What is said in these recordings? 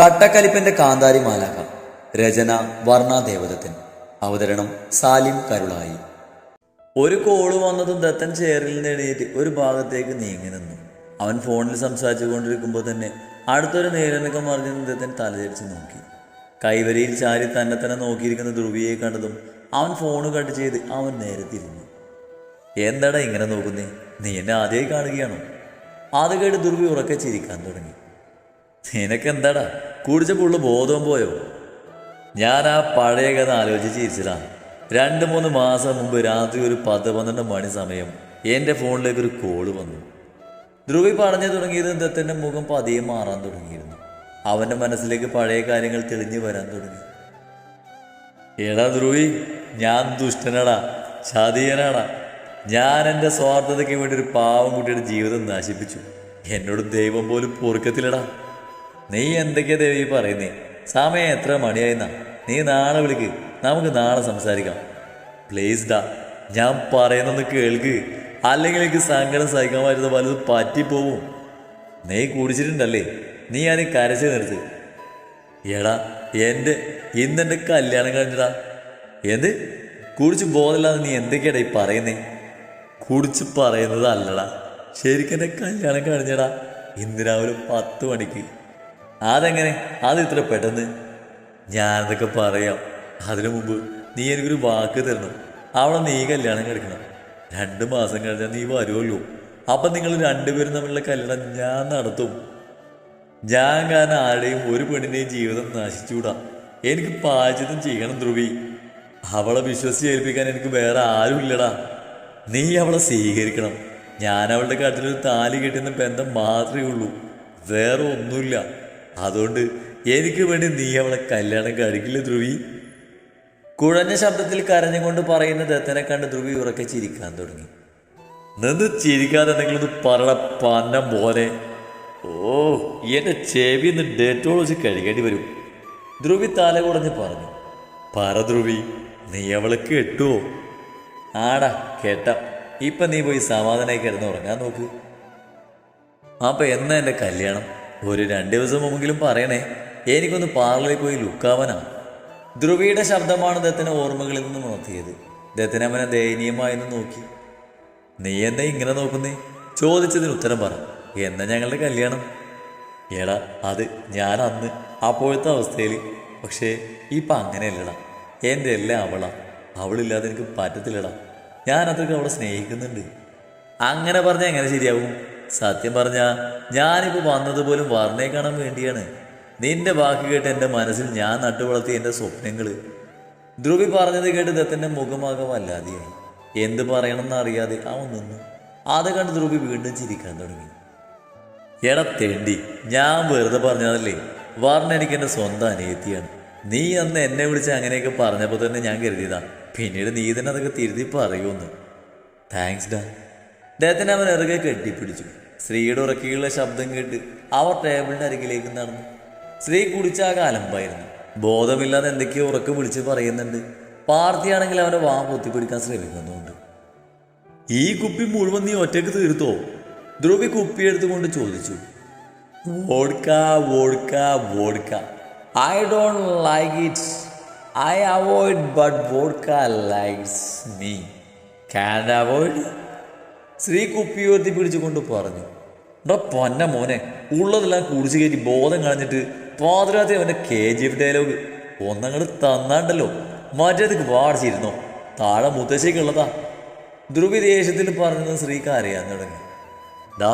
കട്ടക്കലിപ്പന്റെ കാന്താരി മാലാക രചന വർണ അവതരണം സാലിം കരുളായി. ഒരു കോൾ വന്നതും ദത്തൻ ചെയറിൽ നിന്ന് ഒരു ഭാഗത്തേക്ക് നീങ്ങി നിന്നു. അവൻ ഫോണിൽ സംസാരിച്ചു കൊണ്ടിരിക്കുമ്പോൾ തന്നെ അടുത്തൊരു നേരനക്കം മറിഞ്ഞു ദത്തൻ തലതിരിച്ച് നോക്കി. കൈവരിയിൽ ചാരി തന്നെ തന്നെ നോക്കിയിരിക്കുന്ന ധ്രുവിയെ കണ്ടതും അവൻ ഫോണ് കട്ട് ചെയ്ത് അവൻ നേരെ തിരിഞ്ഞു. എന്താടാ ഇങ്ങനെ നോക്കുന്നേ? നീ എന്നെ ആദ്യമായി കാണുകയാണോ? കേട്ട് ധ്രുവി ഉറക്കെ ചിരിക്കാൻ തുടങ്ങി. നിനക്കെന്താടാ കുടിച്ച പുള്ളു ബോധവും പോയോ? ഞാൻ ആ പഴയ കഥ ആലോചിച്ച് ചിരിച്ചതാ. രണ്ട് മൂന്ന് മാസം മുമ്പ് രാത്രി ഒരു പത്ത് പന്ത്രണ്ട് മണി സമയം എന്റെ ഫോണിലേക്ക് ഒരു കോൾ വന്നു. ധ്രുവി പറഞ്ഞു തുടങ്ങിയത് ദത്തന്റെ മുഖം പതിയെ മാറാൻ തുടങ്ങിയിരുന്നു. അവന്റെ മനസ്സിലേക്ക് പഴയ കാര്യങ്ങൾ തെളിഞ്ഞു വരാൻ തുടങ്ങി. എടാ ധ്രുവി ഞാൻ ദുഷ്ടനാടാ ചതിയനാടാ. ഞാൻ എന്റെ സ്വാർത്ഥതയ്ക്ക് വേണ്ടി ഒരു പാവം കുട്ടിയുടെ ജീവിതം നശിപ്പിച്ചു. എന്നോട് ദൈവം പോലും പൊറുക്കത്തില്ലടാ. നീ എന്തൊക്കെയാ ദേവി പറയുന്നേ? സമയം എത്ര മണിയായിന്നാ? നീ നാളെ വിളിക്ക്. നമുക്ക് നാളെ സംസാരിക്കാം. പ്ലീസ് ഡാ ഞാൻ പറയുന്നൊന്ന് കേൾക്ക്. അല്ലെങ്കിൽ എനിക്ക് സങ്കടം സഹിക്കാൻ പറ്റുന്ന പലതും പറ്റിപ്പോവും. നീ കുടിച്ചിട്ടുണ്ടല്ലേ? നീ അത് കരച്ചു നിർത്ത്. എടാ എന്റെ ഇന്നെന്റെ കല്യാണം കഴിഞ്ഞടാ എന്ത്? കുടിച്ച് ബോധമില്ലാതെ നീ എന്തൊക്കെയാടാ ഈ പറയുന്നേ? കുടിച്ച് പറയുന്നത് അല്ലടാ. ശരിക്കും എന്റെ കല്യാണം കഴിഞ്ഞടാ. ഇന്ന് രാവിലെ പത്ത് മണിക്ക്. അതെങ്ങനെ? അത് ഇത്ര പെട്ടെന്ന്? ഞാനതൊക്കെ പറയാം. അതിനു മുമ്പ് നീ എനിക്കൊരു വാക്ക് തരണം. അവളെ നീ കല്യാണം കഴിക്കണം. രണ്ട് മാസം കഴിഞ്ഞാൽ നീ വരുമല്ലോ അപ്പം നിങ്ങൾ രണ്ടുപേരും തമ്മിലുള്ള കല്യാണം ഞാൻ നടത്തും. ഞാൻ കാരണം ആരുടെയും ഒരു പെണ്ണിന്റെയും ജീവിതം നശിച്ചുകൂടാ. എനിക്ക് പാചകം ചെയ്യണം ധ്രുവി. അവളെ വിശ്വസിച്ച് ഏൽപ്പിക്കാൻ എനിക്ക് വേറെ ആരുമില്ലടാ നീ അവളെ സ്വീകരിക്കണം. ഞാൻ അവളുടെ കട്ടിലൊരു താലി കെട്ടുന്ന ബന്ധം മാത്രമേ ഉള്ളൂ. വേറെ ഒന്നുമില്ല. അതുകൊണ്ട് എനിക്ക് വേണ്ടി നീ അവളെ കല്യാണം കഴിക്കില്ല ധ്രുവി? കുഴഞ്ഞ ശബ്ദത്തിൽ കരഞ്ഞുകൊണ്ട് പറയുന്ന ദത്തനെ കണ്ട് ധ്രുവി ഉറക്കെ ചിരിക്കാൻ തുടങ്ങി. നിന്ന് ചിരിക്കാതെ എന്തെങ്കിലും ഒന്ന് പറട പന്നം പോലെ ഓ എന്റെ ചെവി ഒന്ന് ഡേറ്റോൾ വെച്ച് വരും. ധ്രുവി തല കുടഞ്ഞ് പറഞ്ഞു. പറ ധ്രുവി നീ അവളെ കെട്ടുവോ? ആടാ കേട്ട. ഇപ്പൊ നീ പോയി സമാധാനമായി കിടന്ന് ഉറങ്ങാൻ നോക്ക്. അപ്പൊ എന്നാ എന്റെ കല്യാണം? ഒരു രണ്ട് ദിവസം മുമ്പെങ്കിലും പറയണേ. എനിക്കൊന്ന് പാർലറിൽ പോയി ലുക്കാവനാ ധ്രുവിയുടെ ശബ്ദമാണ് ദത്തന ഓർമ്മകളിൽ നിന്നും ഉണർത്തിയത്. ദത്തൻ അവനെ നോക്കി. നീ എന്താ ഇങ്ങനെ നോക്കുന്നേ? ചോദിച്ചതിന് ഉത്തരം പറ. എന്നാ ഞങ്ങളുടെ കല്യാണം. എടാ അത് ഞാൻ അന്ന് അപ്പോഴത്തെ അവസ്ഥയിൽ. പക്ഷേ ഇപ്പം അങ്ങനെയല്ലടാ. എന്റെ എല്ലാം അവളാ. അവളില്ലാതെ എനിക്ക് പറ്റത്തില്ലടാ. ഞാൻ അത്രയ്ക്ക് അവളെ സ്നേഹിക്കുന്നുണ്ട്. അങ്ങനെ പറഞ്ഞാൽ എങ്ങനെ ശരിയാവും? സത്യം പറഞ്ഞ ഞാനിപ്പോൾ വന്നത് പോലും വർണയെ കാണാൻ വേണ്ടിയാണ്. നിന്റെ വാക്ക് കേട്ട് എന്റെ മനസ്സിൽ ഞാൻ നട്ടുവളർത്തിയ എന്റെ സ്വപ്നങ്ങൾ ധ്രുവി പറഞ്ഞത് കേട്ട് ദത്തന്റെ മുഖമാകെ വല്ലാതെയായി. എന്ത് പറയണമെന്ന് അറിയാതെ അവൻ നിന്നു. അത് കണ്ട് ധ്രുവി വീണ്ടും ചിരിക്കാൻ തുടങ്ങി. എടാ തെണ്ടി ഞാൻ വെറുതെ പറഞ്ഞതല്ലേ? വർണ എനിക്ക് എന്റെ സ്വന്തം അനിയത്തിയാണ്. നീ അന്ന് എന്നെ വിളിച്ച് അങ്ങനെയൊക്കെ പറഞ്ഞപ്പോൾ തന്നെ ഞാൻ കരുതിയതാ. പിന്നീട് നീ തന്നെ അതൊക്കെ തിരുതി പറയുമെന്ന്. താങ്ക്സ് ഡാ. അദ്ദേഹത്തിന് അവൻ ഇറുകെ കെട്ടിപ്പിടിച്ചു. സ്ത്രീയുടെ ഉറക്കിയുള്ള ശബ്ദം കേട്ട് അവർ ടേബിളിന്റെ അരികിലേക്ക് നടന്നു. സ്ത്രീ കുടിച്ചാകെ അലമ്പായിരുന്നു. ബോധമില്ലാതെ എന്തൊക്കെയോ ഉറക്കം വിളിച്ച് പറയുന്നുണ്ട്. പാർത്തിയാണെങ്കിൽ അവനെ വാ പൊത്തിപ്പിടിക്കാൻ ശ്രമിക്കുന്നുണ്ട്. ഈ കുപ്പി മുഴുവൻ നീ ഒറ്റയ്ക്ക് തീർത്തോ? ധ്രുവി കുപ്പി എടുത്തുകൊണ്ട് ചോദിച്ചു. Vodka vodka vodka I don't like it I avoid but vodka likes me can avoid സ്ത്രീ കുപ്പി ഉയർത്തി പിടിച്ചുകൊണ്ട് പറഞ്ഞു എടാ പൊന്ന മോനെ ഉള്ളതെല്ലാം കുടിച്ചു കയറ്റി ബോധം കളഞ്ഞിട്ട് പാതിരാത്രി അവന്റെ കെ ജി എഫ് ഡയലോഗ്. ഒന്നങ്ങോട്ട് തന്നാണ്ടല്ലോ. മറ്റേതൊക്കെ വാടിച്ചിരുന്നോ താഴെ മുത്തശ്ശേക്കുള്ളതാ ധ്രുവി ദേഷ്യത്തിൽ പറഞ്ഞത് സ്ത്രീക്ക് അറിയാൻ തുടങ്ങി. ഡാ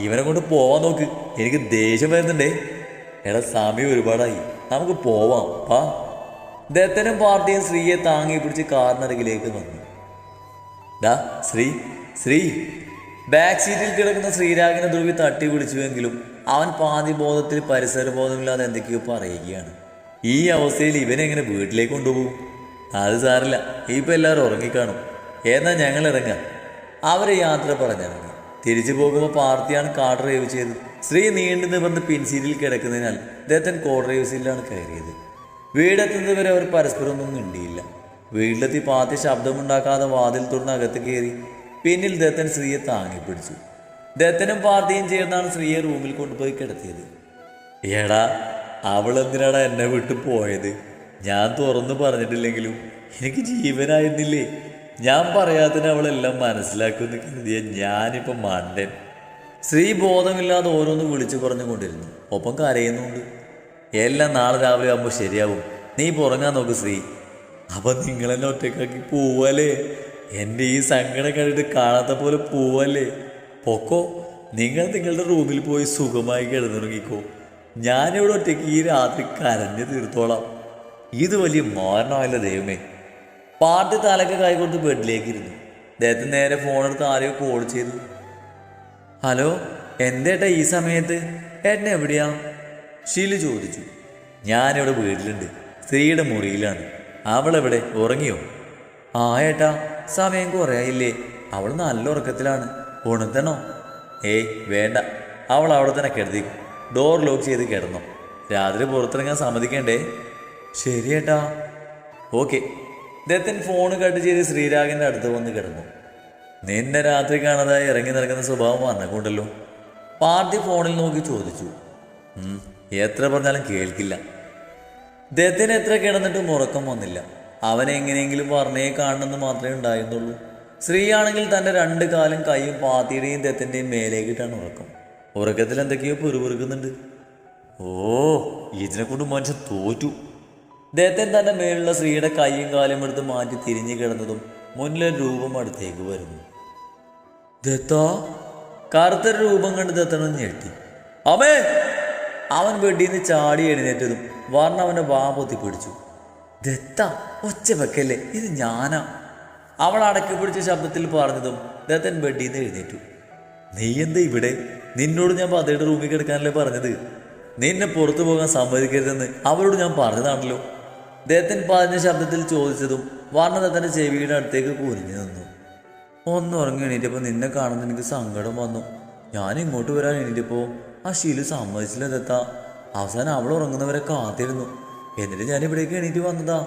ഇവനെ കൊണ്ട് പോവാൻ നോക്ക്. എനിക്ക് ദേഷ്യം വരുന്നുണ്ടേ. എടാ സമയം ഒരുപാടായി. നമുക്ക് പോവാം. പാ. ദത്തനും പാർട്ടിയും സ്ത്രീയെ താങ്ങി പിടിച്ച് കാറിനരികിലേക്ക് വന്നു. ഡാ ശ്രീ ശ്രീ ബാക്ക് സീറ്റിൽ കിടക്കുന്ന ശ്രീരാഗിനെ ധ്രുവി തട്ടി പിടിച്ചുവെങ്കിലും അവൻ പാതി ബോധത്തിൽ പരിസര ബോധമില്ലാതെ എന്തൊക്കെയോ പറയുകയാണ്. ഈ അവസ്ഥയിൽ ഇവനെങ്ങനെ വീട്ടിലേക്ക് കൊണ്ടുപോകും? അത് സാറില്ല ഇപ്പം എല്ലാവരും ഉറങ്ങിക്കാണും. എന്നാൽ ഞങ്ങൾ ഇറങ്ങാം. അവരെ യാത്ര പറഞ്ഞിറങ്ങി. തിരിച്ചു പോകുമ്പോൾ പാർട്ടിയാണ് കാർ ഡ്രൈവ് ചെയ്തത്. സ്ത്രീ നീണ്ടു നിവർന്ന് പിൻസീറ്റിൽ കിടക്കുന്നതിനാൽ അദ്ദേഹത്തിൻ കോ ഡ്രൈവ് സീറ്റിലാണ് കയറിയത്. വീടെത്തുന്നത് വരെ അവർ പരസ്പരം ഒന്നും മിണ്ടിയില്ല. വീട്ടിലെത്തി പാത്തി ശബ്ദമുണ്ടാക്കാതെ വാതിൽ തുറന്ന് അകത്ത് കയറി പിന്നിൽ ദത്തൻ സ്ത്രീയെ താങ്ങി പിടിച്ചു. ദത്തനും പാർട്ടിയും ചേർന്നാണ് സ്ത്രീയെ റൂമിൽ കൊണ്ടുപോയി കിടത്തിയത്. എടാ അവളെന്തിനാടാ എന്നെ വിട്ടു പോയത്? ഞാൻ തുറന്നു പറഞ്ഞിട്ടില്ലെങ്കിലും എനിക്ക് ജീവനായിരുന്നില്ലേ? ഞാൻ പറയാത്തതിന് അവളെല്ലാം മനസ്സിലാക്കുമെന്ന് കരുതിയ ഞാനിപ്പോൾ മണ്ടൻ. സ്ത്രീ ബോധമില്ലാതെ ഓരോന്ന് വിളിച്ചു പറഞ്ഞുകൊണ്ടിരുന്നു. ഒപ്പം കരയുന്നുണ്ട്. എല്ലാം നാളെ രാവിലെ ആകുമ്പോൾ ശരിയാവും. നീ പുറങ്ങാൻ നോക്ക് സ്ത്രീ. അപ്പം നിങ്ങളെന്നെ ഒറ്റക്കാക്കി പോവല്ലേ? എന്റെ ഈ സങ്കടം കണ്ടിട്ട് കാണാത്ത പോലെ പോവല്ലേ? പൊക്കോ നിങ്ങൾ നിങ്ങളുടെ റൂമിൽ പോയി സുഖമായി കിടന്നുറങ്ങിക്കോ. ഞാനിവിടെ ഒറ്റയ്ക്ക് ഈ രാത്രി കരഞ്ഞു തീർത്തോളാം. ഇത് വലിയ മാരണമല്ല ദൈവമേ. പാട്ട് തലക്ക് കൈ കൊടുത്ത് ബെഡിലേക്ക് ഇരുന്നു. അദ്ദേഹത്തിന് നേരെ ഫോണെടുത്ത് ആരെയോ കോൾ ചെയ്തു. ഹലോ എന്തേട്ടാ ഈ സമയത്ത്? ഏട്ടൻ എവിടെയാ? ഷീലു ചോദിച്ചു. ഞാനിവിടെ വീട്ടിലുണ്ട്. സ്ത്രീയുടെ മുറിയിലാണ്. അവളെവിടെ? ഉറങ്ങിയോ? ആ ഏട്ടാ. സമയം കുറയായില്ലേ. അവൾ നല്ല ഉറക്കത്തിലാണ്. ഉണർത്തണോ? ഏയ് വേണ്ട. അവൾ അവിടെ തന്നെ കരുതി ഡോർ ലോക്ക് ചെയ്ത് കിടന്നോ. രാത്രി പുറത്തിറങ്ങാൻ സമ്മതിക്കണ്ടേ? ശരി ഏട്ടാ. ഓക്കെ. ദത്തൻ ഫോൺ കട്ട് ചെയ്ത് ശ്രീരാഗിന്റെ അടുത്ത് വന്ന് കിടന്നു. നിന്നെ രാത്രി കാണാതായി ഇറങ്ങി നടക്കുന്ന സ്വഭാവം വന്നക്കൊണ്ടല്ലോ പാർട്ടി ഫോണിൽ നോക്കി ചോദിച്ചു. എത്ര പറഞ്ഞാലും കേൾക്കില്ല. ദത്തിന് എത്ര കിടന്നിട്ടും ഉറക്കം വന്നില്ല. അവൻ എങ്ങനെയെങ്കിലും വർണയെ കാണണമെന്ന് മാത്രമേ ഉണ്ടായിരുന്നുള്ളൂ. സ്ത്രീയാണെങ്കിൽ തന്റെ രണ്ട് കാലും കൈയും പാത്തിയുടെയും തെത്തിന്റെയും മേലേക്കിട്ടാണ് ഉറക്കം. ഉറക്കത്തിൽ എന്തൊക്കെയോ പുരുപുറുക്കുന്നുണ്ട് ഓ ഇതിനെ കൊണ്ട് മനുഷ്യൻ തോറ്റു. ദത്തൻ തന്റെ മേലുള്ള സ്ത്രീയുടെ കൈയും കാലും എടുത്ത് മാറ്റി തിരിഞ്ഞു കിടന്നതും മുന്നിലെ രൂപം അടുത്തേക്ക് വരുന്നു. ദത്ത കറുത്ത രൂപം കണ്ട് ദത്തനൊന്ന് ഞെട്ടി. അമേ അവൻ വെടിയിൽ നിന്ന് ചാടി എഴുന്നേറ്റതും വർണ അവന്റെ വാ പൊത്തി പിടിച്ചു ദത്ത ഒച്ച വെക്കല്ലേ? ഇത് ഞാനാ. അവൾ അടക്കി പിടിച്ച ശബ്ദത്തിൽ പറഞ്ഞതും ദത്തൻ ബെഡിൽ നിന്ന് എഴുന്നേറ്റു. നീ എന്താ ഇവിടെ? നിന്നോട് ഞാൻ പതയുടെ റൂമിൽ കിടക്കാനല്ലേ പറഞ്ഞത്? നിന്നെ പുറത്തു പോകാൻ സമ്മതിക്കരുതെന്ന് അവരോട് ഞാൻ പറഞ്ഞതാണല്ലോ. ദത്തൻ പറഞ്ഞ ശബ്ദത്തിൽ ചോദിച്ചതും വർണ ദത്തന്റെ ചെവിയുടെ അടുത്തേക്ക് കുനിഞ്ഞു നിന്നു. ഒന്ന് ഉറങ്ങി എണീറ്റപ്പോൾ നിന്നെ കാണുന്ന എനിക്ക് സങ്കടം വന്നു. ഞാൻ ഇങ്ങോട്ട് വരാൻ എണീറ്റപ്പോൾ ആ ശീലം സമ്മതിച്ചില്ല ദത്ത. അവസാനം അവൾ ഉറങ്ങുന്നവരെ കാത്തിരുന്നു. എന്നിട്ട് ഞാൻ ഇവിടേക്ക് എണീറ്റ് വന്നതാ.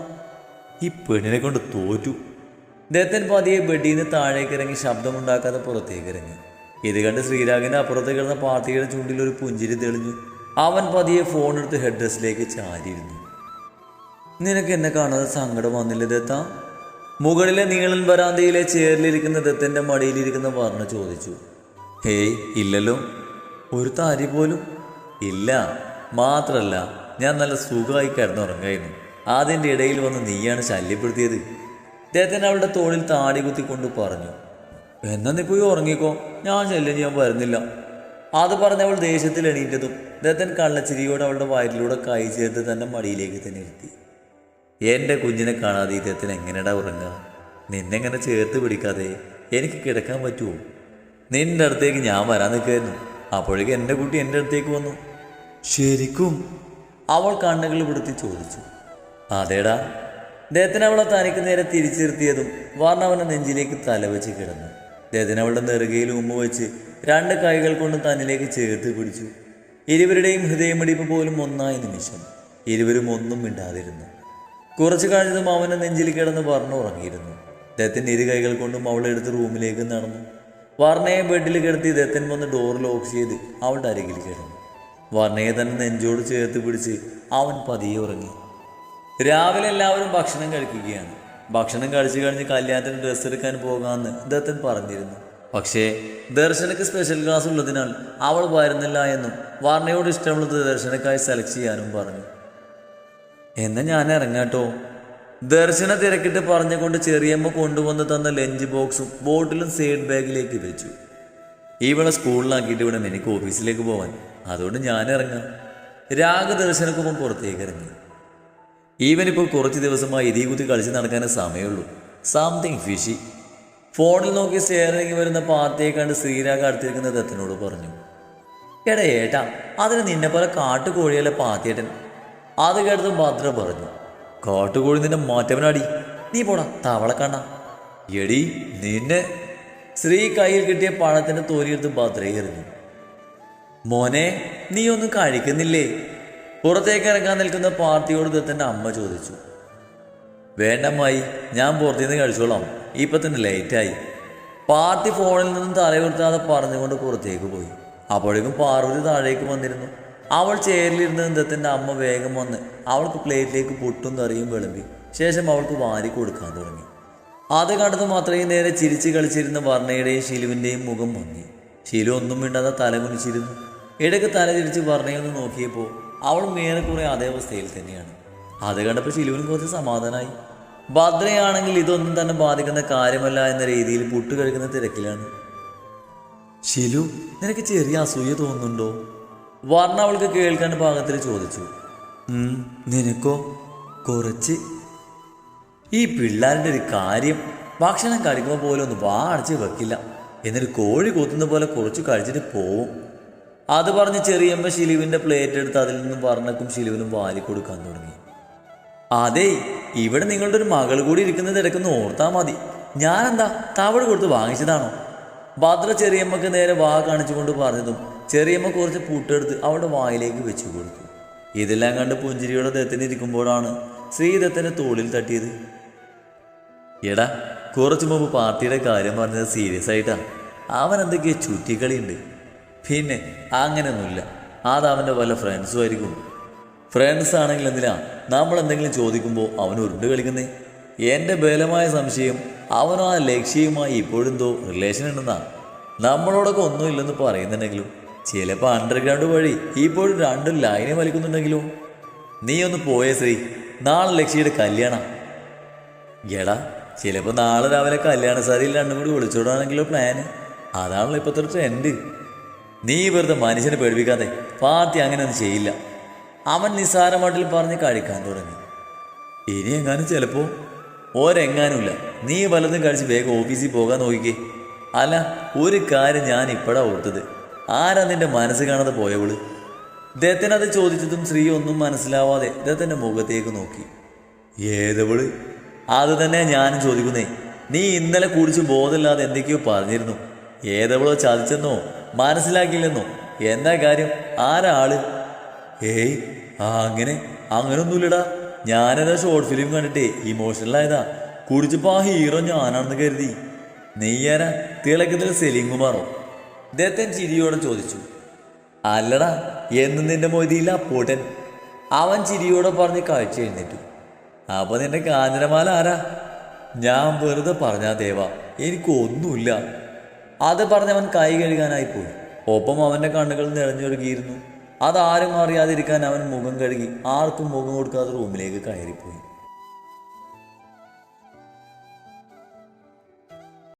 ഈ പെണ്ണിനെ കൊണ്ട് തോറ്റു. ദത്തൻ പതിയെ ബെഡിൽ നിന്ന് താഴേക്ക് ഇറങ്ങി ശബ്ദമുണ്ടാക്കാതെ പുറത്തേക്ക് ഇറങ്ങി ഇത് കണ്ട് ശ്രീരാഗിന്റെ അപ്പുറത്ത് കിടന്ന പാർട്ടിയുടെ ചുണ്ടിൽ ഒരു പുഞ്ചിരി തെളിഞ്ഞു. അവൻ പതിയെ ഫോൺ എടുത്ത് ഹെഡ് ഡ്രസ്സിലേക്ക് ചാരിയിരുന്നു. നിനക്ക് എന്നെ കാണാതെ സങ്കടം വന്നില്ല ദത്ത? മുകളിലെ നീളൻ വരാന്തയിലെ ചേറിലിരിക്കുന്ന ദത്തന്റെ മടിയിലിരിക്കുന്ന വർണ ചോദിച്ചു. ഹേയ് ഇല്ലല്ലോ. ഒരു താരി പോലും? ഇല്ല മാത്രല്ല. ഞാൻ നല്ല സുഖമായി കിടന്നുറങ്ങായിരുന്നു അതിന്റെ ഇടയിൽ വന്ന് നീയാണ് ശല്യപ്പെടുത്തിയത്. ദത്തൻ അവളുടെ തോളിൽ താടി കുത്തിക്കൊണ്ട് പറഞ്ഞു എന്നാ നീ പോയി ഉറങ്ങിക്കോ ഞാൻ ശല്യം ചെയ്യാൻ വരുന്നില്ല. അത് പറഞ്ഞവൾ ദേഷ്യത്തിൽ എണീറ്റതും ദത്തൻ കള്ളച്ചിരിയോട് അവളുടെ വയറ്റിലൂടെ കൈ ചേർത്ത് തന്നെ മടിയിലേക്ക് തന്നെ ഇരുത്തി. എന്റെ കുഞ്ഞിനെ കാണാതെ ഇദ്ദേഹത്തിന് എങ്ങനെടാ ഉറങ്ങുക? നിന്നെങ്ങനെ ചേർത്ത് പിടിക്കാതെ എനിക്ക് കിടക്കാൻ പറ്റുമോ? നിന്റെ അടുത്തേക്ക് ഞാൻ വരാൻ നിൽക്കുമായിരുന്നു അപ്പോഴേക്കും എന്റെ കുട്ടി എന്റെ അടുത്തേക്ക് വന്നു. ശരിക്കും അവൾ കണ്ണുകൾ വിടുത്തി ചോദിച്ചു അതേടാ ദേഹത്തിന് അവളെ തനിക്ക് നേരെ തിരിച്ചിരുത്തിയതും വർണവനെ നെഞ്ചിലേക്ക് തലവെച്ച് കിടന്നു. ദേഹത്തിന് അവളുടെ നെറുകയിൽ ഉമ്മ വെച്ച് രണ്ട് കൈകൾ കൊണ്ട് തന്നിലേക്ക് ചേർത്ത് പിടിച്ചു. ഇരുവരുടെയും ഹൃദയമിടിപ്പ് പോലും ഒന്നായ നിമിഷം. ഇരുവരും ഒന്നും മിണ്ടാതിരുന്നു. കുറച്ചു കഴിഞ്ഞതും അവനെ നെഞ്ചിൽ കിടന്ന് വർണ ഉറങ്ങിയിരുന്നു. ദത്തിന്റെ ഇരു കൈകൾ കൊണ്ടും അവളെ എടുത്ത് റൂമിലേക്ക് നടന്നു. വർണയെ ബെഡിൽ കിടത്തി ദത്തൻ വന്ന് ഡോർ ലോക്ക് ചെയ്ത് അവളുടെ അരികിൽ കിടന്നു. വർണയെ തന്നെ നെഞ്ചോട് ചേർത്ത് പിടിച്ച് അവൻ പതിയെ ഉറങ്ങി. രാവിലെ എല്ലാവരും ഭക്ഷണം കഴിക്കുകയാണ്. ഭക്ഷണം കഴിച്ചു കഴിഞ്ഞ് കല്യാണത്തിന് ഡ്രസ്സ് എടുക്കാൻ പോകാമെന്ന് ദത്തൻ പറഞ്ഞിരുന്നു. പക്ഷേ ദർശനയ്ക്ക് സ്പെഷ്യൽ ക്ലാസ് ഉള്ളതിനാൽ അവൾ വരുന്നില്ല എന്നും വർണയോട് ഇഷ്ടമുള്ളത് ദർശനക്കായി സെലക്ട് ചെയ്യാനും പറഞ്ഞു. എന്നാ ഞാൻ ഇറങ്ങാട്ടോ. ദർശന തിരക്കിട്ട് പറഞ്ഞുകൊണ്ട് ചെറിയമ്മ കൊണ്ടുവന്ന് തന്ന ലഞ്ച് ബോക്സും ബോട്ടിലും സൈഡ് ബാഗിലേക്ക് വെച്ചു. ഇവളെ സ്കൂളിലാക്കിയിട്ട് ഇവിടെ എനിക്ക് ഓഫീസിലേക്ക് പോവാൻ. അതുകൊണ്ട് ഞാൻ ഇറങ്ങാം രാഗ ദർശനക്കൊപ്പം പുറത്തേക്ക് ഇറങ്ങി. ഈവനിപ്പോൾ കുറച്ച് ദിവസമായി ഇതീ കുത്തി കളിച്ച് നടക്കാനേ സമയമുള്ളൂ. സംതിങ് ഫിഷി ഫോണിൽ നോക്കി സ്റ്റെയറിംഗ് വരുന്ന പാർട്ടിയെ കണ്ട് ശ്രീരാഗ് അടുത്തിരിക്കുന്ന ദത്തനോട് പറഞ്ഞു എടാ ഏട്ടാ അതിന് നിന്നെ പോലെ കാട്ടുകോഴിയല്ല പാത്തിയേട്ടൻ അത് കേട്ടതും ഭദ്ര പറഞ്ഞു കാട്ടുകോഴി നിന്നെ മാറ്റവനാടി. നീ പോടാ തവളക്കണ്ണ എടി നിന്നെ ശ്രീ കയ്യിൽ കിട്ടിയ പഴത്തിന്റെ തോലിയെടുത്ത് ഭദ്രയെ എറിഞ്ഞു. മോനെ നീ ഒന്നും കഴിക്കുന്നില്ലേ? പുറത്തേക്ക് ഇറങ്ങാൻ നിൽക്കുന്ന പാർട്ടിയോട് ദത്തന്റെ അമ്മ ചോദിച്ചു. വേണ്ടമ്മായി ഞാൻ പുറത്തുനിന്ന് കഴിച്ചോളാം. ഇപ്പൊ തന്നെ ലേറ്റായി പാർട്ടി ഫോണിൽ നിന്നും തലയുർത്താതെ പറഞ്ഞുകൊണ്ട് പുറത്തേക്ക് പോയി. അപ്പോഴേക്കും പാർവതി താഴേക്ക് വന്നിരുന്നു. അവൾ ചേരിലിരുന്ന് ദത്തന്റെ അമ്മ വേഗം വന്ന് അവൾക്ക് പ്ലേറ്റിലേക്ക് പുട്ടും കറിയും വിളമ്പി. ശേഷം അവൾക്ക് വാരി കൊടുക്കാൻ തുടങ്ങി. അത് കണ്ടത് മാത്രമേ നേരെ ചിരിച്ച് കളിച്ചിരുന്ന വർണയുടെയും ഷിലുവിന്റെയും മുഖം ഭംഗി. ശിലു ഒന്നും മിണ്ടാതെ തല കുനിച്ചിരുന്നു. ഇടയ്ക്ക് തല തിരിച്ച് വർണയൊന്ന് നോക്കിയപ്പോൾ അവൾ മേലെക്കുറെ അതേ അവസ്ഥയിൽ തന്നെയാണ്. അത് കണ്ടപ്പോൾ ശിലുവിന് കുറച്ച് സമാധാനമായി ഭദ്രയാണെങ്കിൽ ഇതൊന്നും തന്നെ ബാധിക്കുന്ന കാര്യമല്ല എന്ന രീതിയിൽ പുട്ട് കഴിക്കുന്ന തിരക്കിലാണ്. ശിലു നിനക്ക് ചെറിയ അസൂയ തോന്നുന്നുണ്ടോ? വർണ അവൾക്ക് കേൾക്കാൻ പാകത്തിൽ ചോദിച്ചു. "ഉം, നിനക്കോ? കുറച്ച് ഈ പിള്ളാരുടെ ഒരു കാര്യം ഭക്ഷണം കഴിക്കുമ്പോൾ പോലും ഒന്ന് വാടിച്ച് വെക്കില്ല. എന്നിട്ട് കോഴി കൂത്തുന്ന പോലെ കുറച്ച് കഴിച്ചിട്ട് പോവും. അത് പറഞ്ഞ് ചെറിയമ്മ ശിലുവിന്റെ പ്ലേറ്റ് എടുത്ത് അതിൽ നിന്നും വർണക്കും ശിലുവിനും വാരി കൊടുക്കാൻ തുടങ്ങി. അതെ ഇവിടെ നിങ്ങളുടെ ഒരു മകൾ കൂടി ഇരിക്കുന്നത് ഇടയ്ക്കൊന്ന് ഓർത്താൽ മതി. ഞാനെന്താ തവട് കൊടുത്ത് വാങ്ങിച്ചതാണോ? ഭദ്ര ചെറിയമ്മക്ക് നേരെ വാ കാണിച്ചുകൊണ്ട് പറഞ്ഞതും ചെറിയമ്മ കുറച്ച് പൂട്ടെടുത്ത് അവളുടെ വായിലേക്ക് വെച്ചു കൊടുത്തു. ഇതെല്ലാം കണ്ട് പുഞ്ചിരിയുടെ ദത്തിന് ഇരിക്കുമ്പോഴാണ് ശ്രീദത്തന്റെ തോളിൽ തട്ടിയത്. എടാ കുറച്ച് മുമ്പ് പാർട്ടിയുടെ കാര്യം പറഞ്ഞത് സീരിയസ് ആയിട്ടാ. അവൻ എന്തൊക്കെയോ ചുറ്റിക്കളിയുണ്ട്. പിന്നെ അങ്ങനെയൊന്നുമില്ല. അത് അവന്റെ വല്ല ഫ്രണ്ട്സും ആയിരിക്കും. ഫ്രണ്ട്സ് ആണെങ്കിൽ എന്തിനാ? നമ്മൾ എന്തെങ്കിലും ചോദിക്കുമ്പോൾ അവൻ ഉരുണ്ട് കളിക്കുന്നേ. എന്റെ ബലമായ സംശയം അവനും ആ ലക്ഷ്യവുമായി ഇപ്പോഴെന്തോ റിലേഷൻ ഉണ്ടെന്നാ. നമ്മളോടൊക്കെ ഒന്നുമില്ലെന്ന് പറയുന്നുണ്ടെങ്കിലും ചിലപ്പോൾ അണ്ടർഗ്രൗണ്ട് വഴി ഇപ്പോഴും രണ്ടും ലൈനെ വലിക്കുന്നുണ്ടെങ്കിലും. നീ ഒന്ന് പോയേ ശ്രീ. നാളെ ലക്ഷ്യയുടെ കല്യാണം. എടാ ചിലപ്പോൾ നാളെ രാവിലെ കല്യാണ സാരിയിൽ രണ്ടും കൂടി വിളിച്ചോടാണെങ്കിലോ പ്ലാന് അതാണല്ലോ ഇപ്പോഴത്തെ ട്രെൻഡ് നീ വെറുതെ മനുഷ്യനെ പേടിപ്പിക്കാതെ പാർട്ടി അങ്ങനെയൊന്നും ചെയ്യില്ല. അവൻ നിസ്സാരമാട്ടിൽ പറഞ്ഞ് കഴിക്കാൻ തുടങ്ങി. ഇനി എങ്ങാനും ചിലപ്പോൾ ഓരെങ്ങാനുമില്ല നീ വല്ലതും കഴിച്ച് വേഗം ഓഫീസിൽ പോകാൻ നോക്കിക്കേ. അല്ല ഒരു കാര്യം ഞാൻ ഇപ്പോഴാ ഓർത്തത്. ആരാ നിന്റെ മനസ്സ് കാണാതെ പോയവൾ? ദത്തൻ അത് ചോദിച്ചതും സ്ത്രീ ഒന്നും മനസ്സിലാവാതെ ദത്തന്റെ മുഖത്തേക്ക് നോക്കി. ഏതവൾ? അത് തന്നെ ഞാനും ചോദിക്കുന്നേ നീ ഇന്നലെ കുടിച്ച് ബോധമില്ലാതെ എന്തൊക്കെയോ പറഞ്ഞിരുന്നു. ഏതവളോ ചതിച്ചെന്നോ മനസ്സിലാക്കിയില്ലെന്നോ എന്താ കാര്യം? ആരാൾ ഏയ് ആ അങ്ങനെ അങ്ങനൊന്നുമില്ലടാ. ഞാനേതാ ഷോർട്ട് ഫിലിം കണ്ടിട്ടേ ഇമോഷണൽ ആയതാ. കുടിച്ചപ്പോ ആ ഹീറോ ഞാനാണെന്ന് കരുതി. നെയ്യാരാ? തിളക്കത്തിൽ സെലീം കുമാറോ? ദത്തൻ ചിരിയോടെ ചോദിച്ചു. അല്ലടാ എന്നും നിന്റെ മൊയ്തിയില്ല പൂട്ടൻ. അവൻ ചിരിയോടെ പറഞ്ഞ് കാഴ്ച എഴുന്നേറ്റു. അപ്പൊ നിന്റെ കാഞ്ഞിരമാല ആരാ? ഞാൻ വെറുതെ പറഞ്ഞാ ദേവ എനിക്കൊന്നുമില്ല. അത് പറഞ്ഞവൻ കൈ കഴുകാനായി പോയി. ഒപ്പം അവന്റെ കണ്ണുകൾ നിറഞ്ഞൊഴുകിയിരുന്നു. അതാരും അറിയാതിരിക്കാൻ അവൻ മുഖം കഴുകി ആർക്കും മുഖം കൊടുക്കാതെ റൂമിലേക്ക് കയറിപ്പോയി.